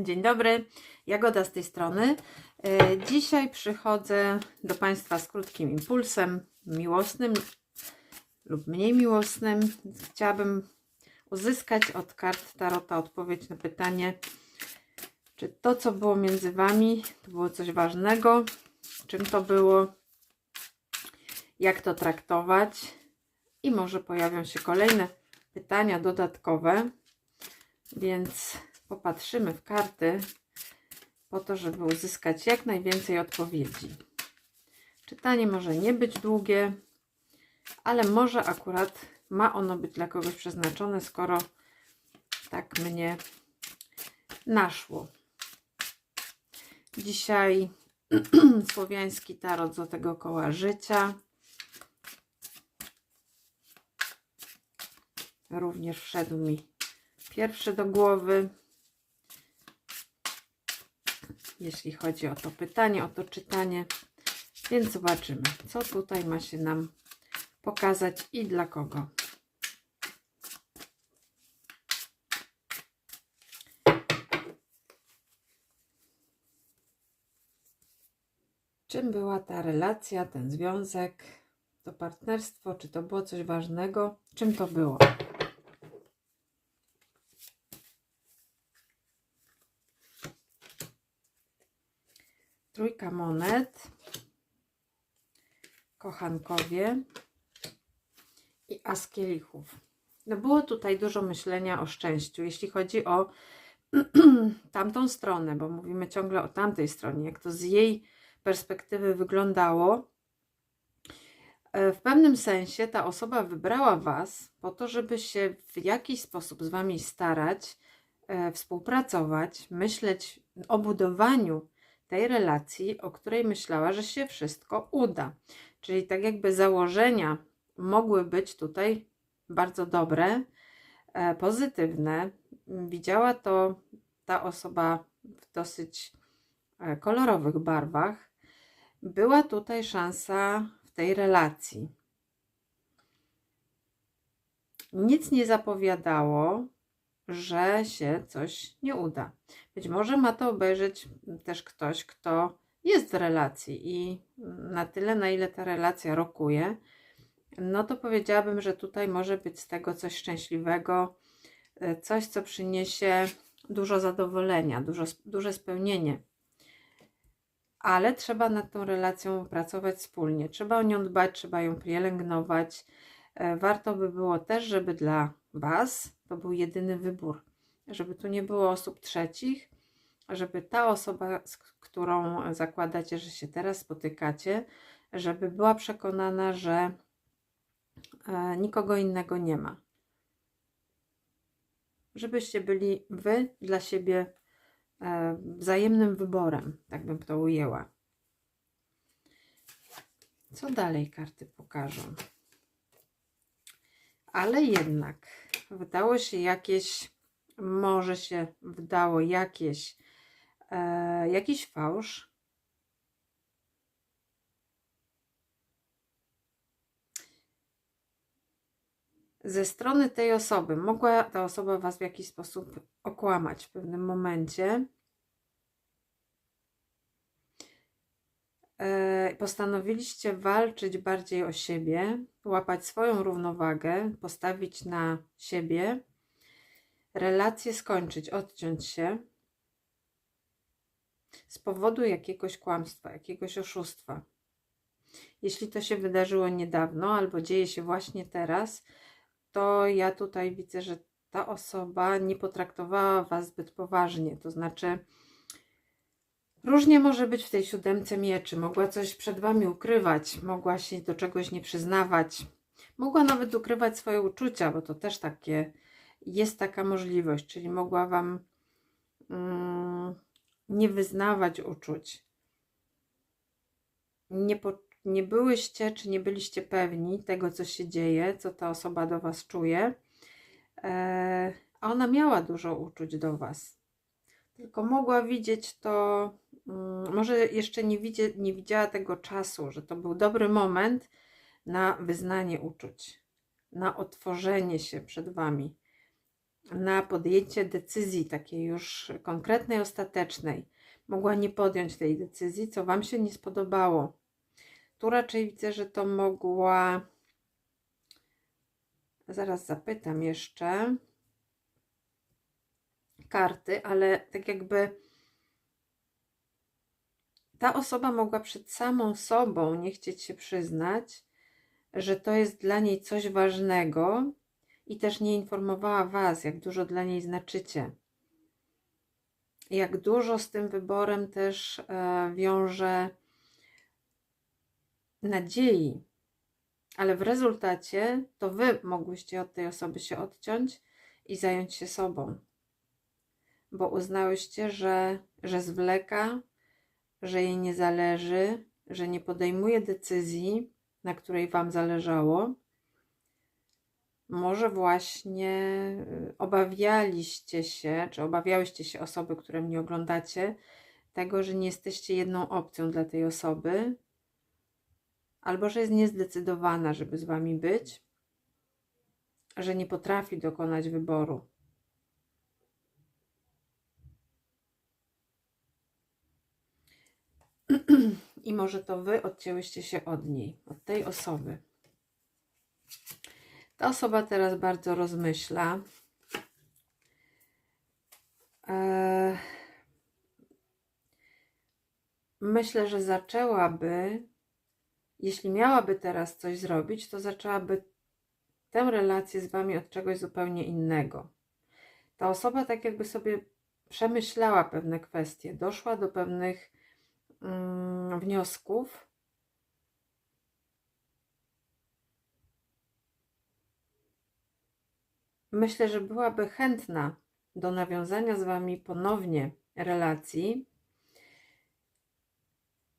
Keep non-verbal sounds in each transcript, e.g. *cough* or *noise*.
Dzień dobry, Jagoda z tej strony. E, Dzisiaj przychodzę do Państwa z krótkim impulsem miłosnym lub mniej miłosnym. Chciałabym uzyskać od kart Tarota odpowiedź na pytanie, czy to, co było między Wami, to było coś ważnego, czym to było, jak to traktować i może pojawią się kolejne pytania dodatkowe, więc popatrzymy w karty po to, żeby uzyskać jak najwięcej odpowiedzi. Czytanie może nie być długie, ale może akurat ma ono być dla kogoś przeznaczone, skoro tak mnie naszło. Dzisiaj *clears throat* słowiański tarot Złotego Koła Życia. Również wszedł mi pierwszy do głowy. Jeśli chodzi o to pytanie, o to czytanie. Więc zobaczymy, co tutaj ma się nam pokazać i dla kogo. Czym była ta relacja, ten związek, to partnerstwo? Czy to było coś ważnego? Czym to było? Trójka monet, kochankowie i as kielichów. No było tutaj dużo myślenia o szczęściu, jeśli chodzi o *clears throat* tamtą stronę, bo mówimy ciągle o tamtej stronie, jak to z jej perspektywy wyglądało. E, W pewnym sensie ta osoba wybrała Was po to, żeby się w jakiś sposób z Wami starać, e, współpracować, myśleć o budowaniu tej relacji, o której myślała, że się wszystko uda. Czyli tak jakby założenia mogły być tutaj bardzo dobre, e, pozytywne. Widziała to ta osoba w dosyć e, kolorowych barwach. Była tutaj szansa w tej relacji. Nic nie zapowiadało, że się coś nie uda. Być może ma to obejrzeć też ktoś, kto jest w relacji i na tyle, na ile ta relacja rokuje, no to powiedziałabym, że tutaj może być z tego coś szczęśliwego, e, coś, co przyniesie dużo zadowolenia, dużo, duże spełnienie. Ale trzeba nad tą relacją pracować wspólnie. Trzeba o nią dbać, trzeba ją pielęgnować. E, Warto by było też, żeby dla Was to był jedyny wybór, żeby tu nie było osób trzecich, żeby ta osoba, z którą zakładacie, że się teraz spotykacie, żeby była przekonana, że e, nikogo innego nie ma. Żebyście byli Wy dla siebie e, wzajemnym wyborem, tak bym to ujęła. Co dalej karty pokażą? Ale jednak wydało się jakieś, może się wydało jakieś, e, jakiś fałsz. Ze strony tej osoby mogła ta osoba Was w jakiś sposób okłamać w pewnym momencie. Postanowiliście walczyć bardziej o siebie, łapać swoją równowagę, postawić na siebie, relacje skończyć, odciąć się z powodu jakiegoś kłamstwa, jakiegoś oszustwa. Jeśli to się wydarzyło niedawno albo dzieje się właśnie teraz, to ja tutaj widzę, że ta osoba nie potraktowała Was zbyt poważnie. To znaczy, różnie może być w tej siódemce mieczy. Mogła coś przed Wami ukrywać, mogła się do czegoś nie przyznawać, mogła nawet ukrywać swoje uczucia, bo to też takie jest taka możliwość, czyli mogła Wam mm, nie wyznawać uczuć. Nie, po, nie byłyście, czy nie byliście pewni tego, co się dzieje, co ta osoba do Was czuje, e, a ona miała dużo uczuć do Was. Tylko mogła widzieć to, może jeszcze nie, nie widziała tego czasu, że to był dobry moment na wyznanie uczuć, na otworzenie się przed Wami. na podjęcie decyzji takiej już konkretnej, ostatecznej. Mogła nie podjąć tej decyzji, co Wam się nie spodobało. Tu raczej widzę, że to mogła. Zaraz zapytam jeszcze karty, ale tak jakby ta osoba mogła przed samą sobą nie chcieć się przyznać, że to jest dla niej coś ważnego i też nie informowała Was, jak dużo dla niej znaczycie. Jak dużo z tym wyborem też e, wiąże nadziei, ale w rezultacie to Wy mogłyście od tej osoby się odciąć i zająć się sobą, bo uznałyście, że, że zwleka, że jej nie zależy, że nie podejmuje decyzji, na której Wam zależało. Może właśnie y, obawialiście się, czy obawiałyście się osoby, które mnie oglądacie, tego, że nie jesteście jedną opcją dla tej osoby, albo że jest niezdecydowana, żeby z Wami być, że nie potrafi dokonać wyboru. *clears throat* I może to Wy odcięłyście się od niej, od tej osoby. Ta osoba teraz bardzo rozmyśla. Eee, myślę, że zaczęłaby, jeśli miałaby teraz coś zrobić, to zaczęłaby tę relację z Wami od czegoś zupełnie innego. Ta osoba tak jakby sobie przemyślała pewne kwestie, doszła do pewnych wniosków. Myślę, że byłaby chętna do nawiązania z Wami ponownie relacji,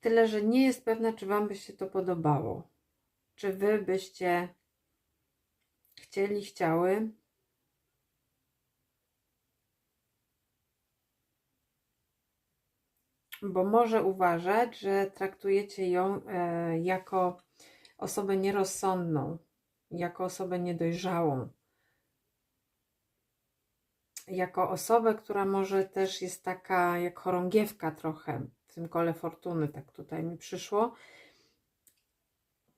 tyle że nie jest pewna, czy Wam by się to podobało. Czy Wy byście chcieli, chciały bo może uważać, że traktujecie ją e, jako osobę nierozsądną, jako osobę niedojrzałą, jako osobę, która może też jest taka jak chorągiewka trochę w tym kole fortuny, tak tutaj mi przyszło,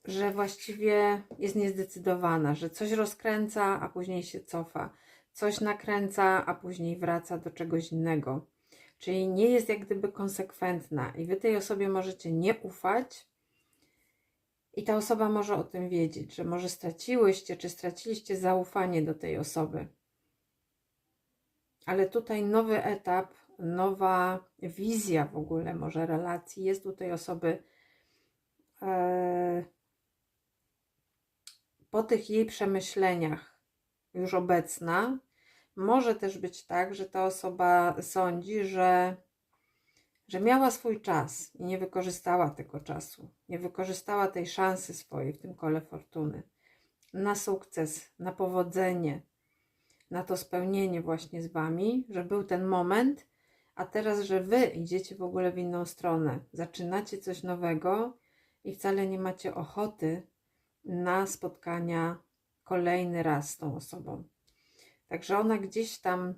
że właściwie jest niezdecydowana, że coś rozkręca, a później się cofa, coś nakręca, a później wraca do czegoś innego Czyli nie jest jak gdyby konsekwentna. I wy tej osobie możecie nie ufać. I ta osoba może o tym wiedzieć, że może straciłyście czy straciliście zaufanie do tej osoby. Ale tutaj nowy etap, nowa wizja w ogóle może relacji jest u tej osoby e, po tych jej przemyśleniach już obecna, może też być tak, że ta osoba sądzi, że, że miała swój czas i nie wykorzystała tego czasu, nie wykorzystała tej szansy swojej w tym kole fortuny na sukces, na powodzenie, na to spełnienie właśnie z Wami, że był ten moment, a teraz, że Wy idziecie w ogóle w inną stronę, zaczynacie coś nowego i wcale nie macie ochoty na spotkania kolejny raz z tą osobą. Także ona gdzieś tam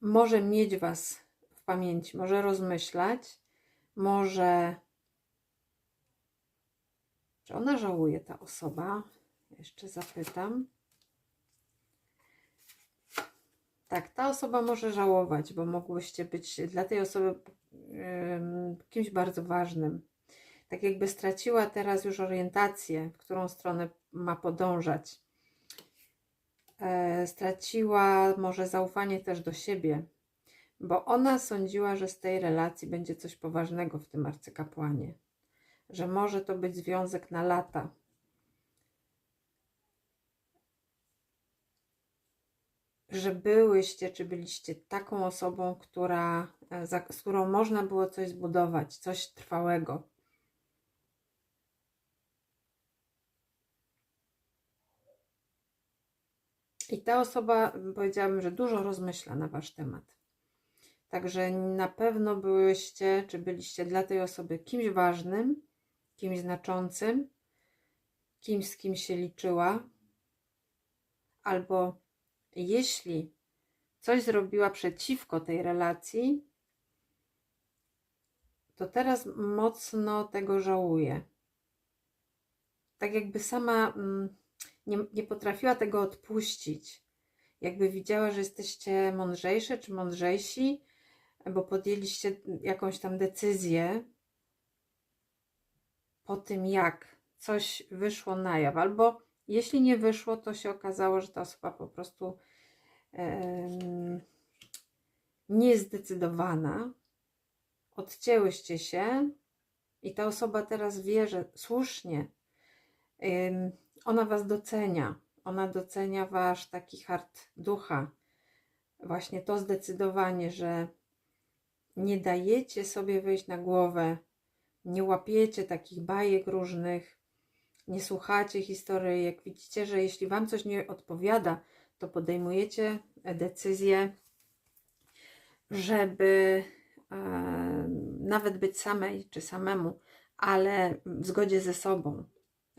może mieć Was w pamięci, może rozmyślać, może. Czy ona żałuje, ta osoba? Jeszcze zapytam. Tak, ta osoba może żałować, bo mogłyście być dla tej osoby kimś bardzo ważnym. Tak jakby straciła teraz już orientację, w którą stronę ma podążać. E, straciła może zaufanie też do siebie, bo ona sądziła, że z tej relacji będzie coś poważnego w tym arcykapłanie, że może to być związek na lata. Że byłyście, czy byliście taką osobą, która, e, z którą można było coś zbudować, coś trwałego. I ta osoba, powiedziałabym, że dużo rozmyśla na Wasz temat. Także na pewno byłyście, czy byliście dla tej osoby kimś ważnym, kimś znaczącym, kimś, z kim się liczyła, albo jeśli coś zrobiła przeciwko tej relacji, to teraz mocno tego żałuje. Tak jakby sama mm, nie, nie potrafiła tego odpuścić. Jakby widziała, że jesteście mądrzejsze czy mądrzejsi, bo podjęliście jakąś tam decyzję po tym, jak coś wyszło na jaw, albo jeśli nie wyszło, to się okazało, że ta osoba po prostu em, niezdecydowana. Odcięłyście się i ta osoba teraz wie, że słusznie ona was docenia. Ona docenia wasz taki hart ducha. Właśnie to zdecydowanie, że nie dajecie sobie wejść na głowę, nie łapiecie takich bajek różnych, nie słuchacie historyjek. Widzicie, że jeśli Wam coś nie odpowiada, to podejmujecie decyzję, żeby e, nawet być samej czy samemu, ale w zgodzie ze sobą,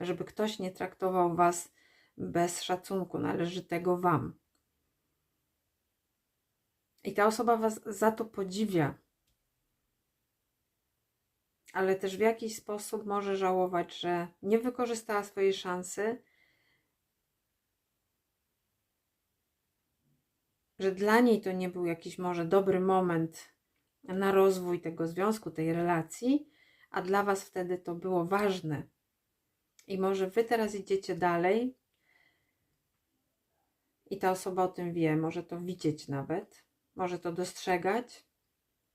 żeby ktoś nie traktował Was bez szacunku należytego Wam. I ta osoba Was za to podziwia, ale też w jakiś sposób może żałować, że nie wykorzystała swojej szansy, że dla niej to nie był jakiś może dobry moment na rozwój tego związku, tej relacji, a dla Was wtedy to było ważne. I może Wy teraz idziecie dalej i ta osoba o tym wie, może to widzieć nawet, może to dostrzegać,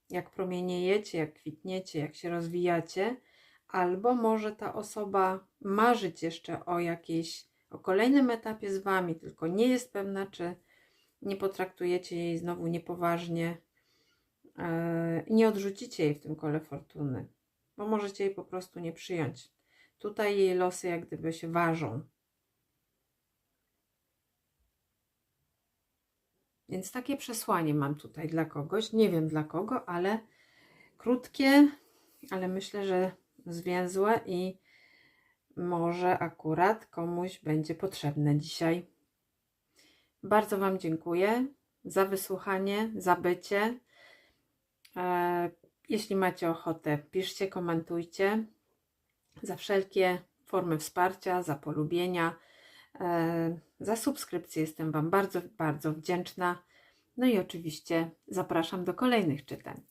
jak promieniejecie, jak kwitniecie, jak się rozwijacie, albo może ta osoba marzyć jeszcze o jakiejś, o kolejnym etapie z Wami, tylko nie jest pewna, czy nie potraktujecie jej znowu niepoważnie yy, i nie odrzucicie jej w tym kole fortuny, bo możecie jej po prostu nie przyjąć. Tutaj jej losy jak gdyby się ważą. Więc takie przesłanie mam tutaj dla kogoś. Nie wiem dla kogo, ale krótkie, ale myślę, że zwięzłe i może akurat komuś będzie potrzebne dzisiaj. Bardzo Wam dziękuję za wysłuchanie, za bycie. E, Jeśli macie ochotę, piszcie, komentujcie. Za wszelkie formy wsparcia, za polubienia, e, za subskrypcję jestem Wam bardzo, bardzo wdzięczna. No i oczywiście zapraszam do kolejnych czytań.